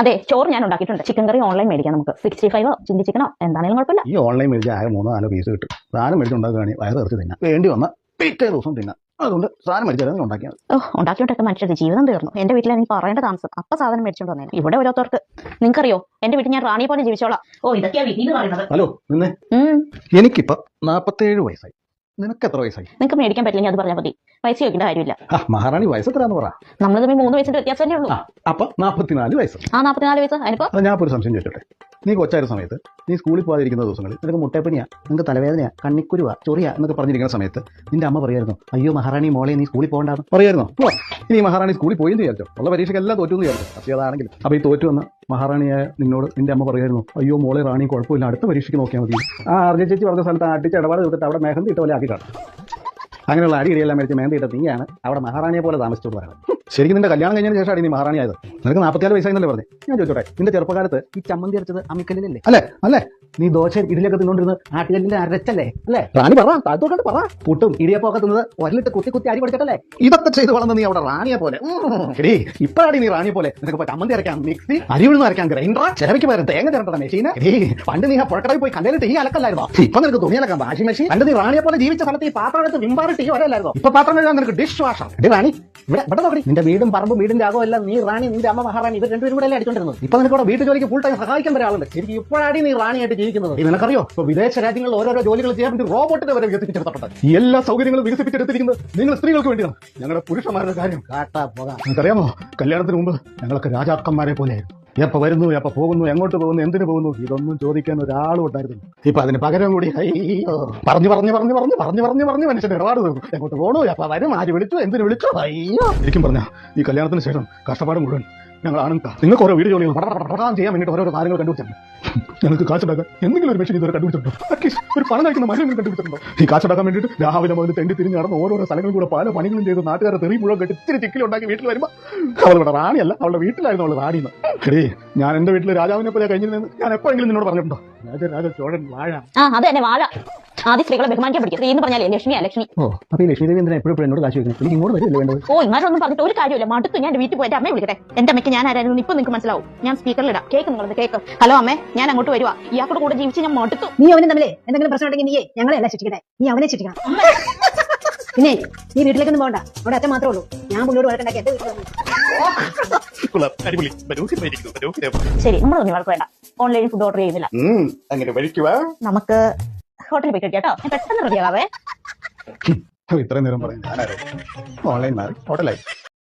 അതെ ചോറ് ഞാൻ ഉണ്ടാക്കിയിട്ടുണ്ട്. ചിക്കൻ കറി ഓൺലൈൻ മേടിക്കാം നമുക്ക്. സിക്സ്റ്റി ഫൈവോ ചില്ലി ചിക്കനോ എന്താണെങ്കിലും കുഴപ്പമില്ല. ഈ ഓൺലൈൻ മേടിച്ച ആകെ മൂന്നോ നാലോ പീസ് കിട്ടും. സാധനം മേടിച്ചുണ്ടാക്കുകയാണെങ്കിൽ വയറ് ഇറച്ചി തിന്നാം. വേണ്ടി വന്ന പിറ്റേ ദിവസം തിന്നാം. അതുകൊണ്ട് സാധനം മേടിച്ചാലും ഉണ്ടാക്കിയത് ഓ ഉണ്ടാക്കിയിട്ടൊക്കെ മനുഷ്യരുടെ ജീവിതം തീർന്നു. എന്റെ വീട്ടിൽ എനിക്ക് പറയേണ്ട താമസം. അപ്പൊ സാധനം മേടിച്ചോണ്ട് വന്നേ ഇവിടെ ഓരോരുത്തർക്ക് നിങ്ങൾക്കറിയോ? എന്റെ വീട്ടിൽ ഞാൻ റാണിയെ പോലെ ജീവിച്ചോളാം. ഓ ഇതൊക്കെയാ വീട്ടിൽ പറയുന്നത്. ഹലോ നിന്നെ? എനിക്കിപ്പോ നാപ്പത്തേഴ് വയസ്സായി. നിനക്ക് എത്ര വയസ്സായി? നിങ്ങൾക്ക് മേടിക്കാൻ പറ്റില്ലെങ്കിൽ അത് പറഞ്ഞാൽ മതി. പൈസ ചോദിക്കേണ്ട കാര്യമില്ല. ആ മഹാറാണി വയസ്സ് എത്രയാന്ന് പറ. നമ്മൾ തമ്മിൽ മൂന്ന് വയസ്സിന്റെ വ്യത്യാസം തന്നെ ഉള്ളൂ. ആ അപ്പൊ നാപ്പത്തിനാല് വയസ്സ്. ആ നാൽപ്പത്തിനാല് വയസ്സ്. അതിനിപ്പോ? ഒരു സംശയം ചോദിച്ചോട്ടെ. നീ കൊച്ചായിരുന്ന സമയത്ത് നീ സ്കൂളിൽ പോകാതിരിക്കുന്ന ദിവസങ്ങളിൽ നിനക്ക് മുട്ടപ്പണിയാ നിനക്ക് തലവേദനയാ കണ്ണിക്കുരുവാ ചൊറിയാ എന്നൊക്കെ പറഞ്ഞിരിക്കുന്ന സമയത്ത് നിന്റെ അമ്മ പറയായിരുന്നു അയ്യോ മഹാറാണി മോളെ നീ സ്കൂളിൽ പോകണ്ടാന്ന്. പറയായിരുന്നോ. പോ. ഇനി മഹാറാണി സ്കൂളിൽ പോയി വിചാരിച്ചോ? ഉള്ള പരീക്ഷയ്ക്കെല്ലാം തോറ്റു എന്ന് വിചാരിച്ചു? പക്ഷേ അതാണെങ്കിൽ അപ്പൊ ഈ തോറ്റു വന്ന മഹാറാണിയായ നിന്നോട് നിന്റെ അമ്മ പറയായിരുന്നു അയ്യോ മോളെ റാണി കുഴപ്പമില്ല അടുത്ത പരീക്ഷയ്ക്ക് നോക്കിയാൽ മതി. ആ അർജ ചേച്ചി പറഞ്ഞ സ്ഥലത്ത് അടിച്ച് ഇടപാട് തീർത്തിട്ട് അവിടെ മേഘം തീട്ട പോലെ ആക്കി കാണും. അങ്ങനെയുള്ള അടിയിടിയെല്ലാം മേടിച്ച് മേഹന്തി ഇട്ട നീയാണ് അവിടെ മഹാറാണിയെ പോലെ താമസിച്ചോട് പറയുന്നത് ശരിക്കും നിന്റെ കല്യാണം കഴിഞ്ഞതിന് ശേഷമാണ് നീ മഹാറാണി ആയത്. നിനക്ക് നാൽപ്പത്തിയാൽ വയസ്സായെന്നല്ലേ പറഞ്ഞു? ഞാൻ ചോദിച്ചോട്ടെ നിന്റെ ചെറുപ്പകാലത്ത് ഈ ചമ്മന്തി അരച്ചത് അമ്മിക്കല്ലിലല്ലേ? അല്ലേ അല്ലേ? നീ ദോശ ഇതിലൊക്കെ തിന്നോണ്ടിരുന്ന് ആട്ടുകല്ലിന്റെ അരച്ചല്ലേ? അല്ലേ? റാണി പറ താഴ്ത്തോട്ട് പറ. പുട്ടും ഇടിയപ്പൊക്കെ തിന്നത് ഒരലിട്ട് കുത്തി കുത്തി അരി പഠിച്ചിട്ടല്ലേ ഇതൊക്കെ ചെയ്ത് വളർന്ന് നീ അവിടെ റാണിയെ പോലെ. ഇപ്പഴാടി നീ റാണിയെ പോലെ. നിനക്ക് ചമ്മന്തി അരക്കാൻ മിക്സി അരി ഉഴുന്ന് അരക്കാൻ ഗ്രൈൻഡർ ചിലവയ്ക്ക് പകരം തേങ്ങ ചിരട്ടാ മെഷീൻ പണ്ട് നീ ആ പുഴക്കടയിൽ പോയി കണ്ടേലും ഈ അലക്കല്ലായിരുന്നോ? ഇപ്പൊ നിനക്ക് തുണി അലക്കാൻ വാഷിംഗ് മെഷീൻ പണ്ട് നീ റാണിയെ പോലെ ജീവിച്ച സ്ഥലത്ത് ഈ പാത്രം എടുത്ത് വിമ്പാറിട്ട് ഈ ഒരല്ലായിരുന്നോ ഇപ്പൊ പാത്രം കഴുകാൻ നിനക്ക് ഡിഷ് വാഷർ റാണി ഇവിടെ ഇവിടെ നോക്കി നിന്റെ വീടും പറമ്പും വീടിന്റെ ആകോ എല്ലാം നീ റാണി നിന്റെ അമ്മ മഹാറാണി ഇവർ രണ്ടുപേരും കൂടെ അല്ലേ അടിച്ചോണ്ടിരുന്നത്? ഇപ്പൊ നിനക്ക് ഇവിടെ വീട്ടു ജോലിക്ക് ഫുൾ ടൈം സഹായിക്കാൻ ഒരാളുണ്ട് ശരിക്കും ഇപ്പോഴാണ് നീ റാണിയായിട്ട് ജീവിക്കുന്നത്. നിനക്കറിയോ? ഇപ്പൊ വിദേശ രാജ്യങ്ങളിൽ ഓരോരോ ജോലികൾ ചെയ്യാൻ വേണ്ടി റോബോട്ടിനെ വരെ വികസിപ്പിച്ചെടുത്തിട്ടുണ്ട് ഈ എല്ലാ സൗകര്യങ്ങളും വികസിപ്പിച്ചെടുത്തിരിക്കുന്നത് നിങ്ങൾ സ്ത്രീകൾക്ക് വേണ്ടിയാണ്. ഞങ്ങളുടെ പുരുഷന്മാരുടെ കാര്യം. കാട്ടാ പോകാം. നിനക്കറിയാമോ? കല്യാണത്തിന് മുമ്പ് ഞങ്ങളൊക്കെ രാജാക്കന്മാരെ പോലെയായിരുന്നു. എപ്പോ വരുന്നു എപ്പോ പോകുന്നു എങ്ങോട്ട് പോകുന്നു എന്തിനു പോകുന്നു? ഇതൊന്നും ചോദിക്കാൻ ഒരാളും ഉണ്ടായിരുന്നു ഇപ്പൊ അതിന് പകരം കൂടി അയ്യോ പറഞ്ഞു പറഞ്ഞു പറഞ്ഞു പറഞ്ഞു പറഞ്ഞു പറഞ്ഞു പറഞ്ഞു മനുഷ്യൻ ഇടപാട് തീർന്നു. എങ്ങോട്ട് പോകണു എപ്പോ വരും? ആര് വിളിച്ചു? എന്തിനു വിളിച്ചു? അയ്യോ. ശരിക്കും പറഞ്ഞ ഈ കല്യാണത്തിന് ശേഷം കഷ്ടപ്പാട് മുഴുവൻ ഞങ്ങളാണ് നിങ്ങൾക്ക് ഓരോ വീട് ജോലികൾ പടപടപടപടാൻ ചെയ്യാൻ വേണ്ടിയിട്ട് ഓരോ കാര്യങ്ങൾ കണ്ടുപിടിച്ചിട്ടുണ്ട് ഞങ്ങൾക്ക് കാശുണ്ടാക്കാൻ എന്തെങ്കിലും ഒരു മെഷീൻ ഇതുവരെ കണ്ടുപിടിച്ചിട്ടുണ്ടോ? ഒരു പണം കഴിക്കുന്ന മനുഷ്യൻ കണ്ടുപിടിച്ചിട്ടുണ്ടോ? ഈ കാശുണ്ടാക്കാൻ വേണ്ടിയിട്ട് രാവിലെ മുതൽ തെണ്ടി തിരിഞ്ഞ് നടന്ന് ഓരോരോ സ്ഥലങ്ങളിൽ കൂടെ പല പണികളും ചെയ്ത് നാട്ടുകാരെ തെറി മുഴുവൻ കെട്ടി ഇത്തിരി ചിക്കിലുണ്ടാക്കി വീട്ടിൽ വരുമ്പോൾ അവളുടെ റാണിയല്ല അവളുടെ വീട്ടിലായിരുന്നു അവൾ റാണിന്ന്. എടീ ഞാൻ എന്റെ വീട്ടിൽ രാജാവിനെ പോലെ കഴിഞ്ഞിരുന്നു ഞാൻ എപ്പോഴെങ്കിലും നിന്നോട് പറഞ്ഞിട്ടുണ്ടോ? രാജ രാജ ചോഴൻ വാഴ. ആ അത് തന്നെ വാഴ. ആദ്യ സ്ത്രീകളെ ബഹുമാനിക്കാൻ പഠിക്കും. സ്ത്രീ എന്ന് പറഞ്ഞാലേ ലക്ഷ്മിയാ ലക്ഷ്മി ഓ അപ്പൊ ഈ ലക്ഷ്മി ദേവി എന്തിനാ എപ്പോഴും എന്നോട് കാശ് വെക്കുന്നത് എനിക്ക് ഇങ്ങോട്ട് വരില്ല വേണ്ടത്? ഓ ഇങ്ങോട്ടൊന്നും പറഞ്ഞിട്ട് ഒരു കാര്യമില്ല മടുത്തു ഞാൻ എന്റെ വീട്ടിൽ പോയിട്ട് അമ്മയെ വിളിക്കട്ടെ. എന്റെ അമ്മയ്ക്ക് ഞാൻ ആരായിരുന്നു? ഇപ്പൊ നിങ്ങൾക്ക് മനസ്സിലാവും. ഞാൻ സ്പീക്കറിലിടാം കേക്ക് നിങ്ങളത് കേക്ക്. ഹലോ അമ്മേ ഞാൻ അങ്ങോട്ട് വരുവാ. ഇയാൾക്കൂടെ കൂടെ ജീവിച്ച് ഞാൻ മടുത്തു. നീ അവനും തമ്മിലേ? എന്തെങ്കിലും പ്രശ്നം ഉണ്ടെങ്കിൽ നീയേ ഞങ്ങളെ അല്ല ശിക്ഷിക്കട്ടെ? നീ അവനെ ശിക്ഷിക്കണം. പിന്നെ നീ വീട്ടിലേക്കൊന്നും പോകണ്ട അവിടെ അച്ഛൻ മാത്രമേ ഉള്ളൂ. ഞാൻ പുള്ളിയോട് വഴക്കുണ്ടാക്കി എന്റെ വീട്ടിൽ വന്നു അടിപൊളി. ശരി നമ്മൾ ഒന്നും വഴക്ക് വേണ്ട. ഓൺലൈനിൽ ഫുഡ് ഓർഡർ ചെയ്യുന്നില്ല. അങ്ങനെ നമുക്ക് ഹോട്ടലിൽ പോയി കേട്ടോ ഞാൻ പെട്ടെന്ന് റെഡിയാവേ ഇത്രയും നേരം പറയും ഞാനാരോ ഓൺലൈൻ മാറി. ഹോട്ടലായി.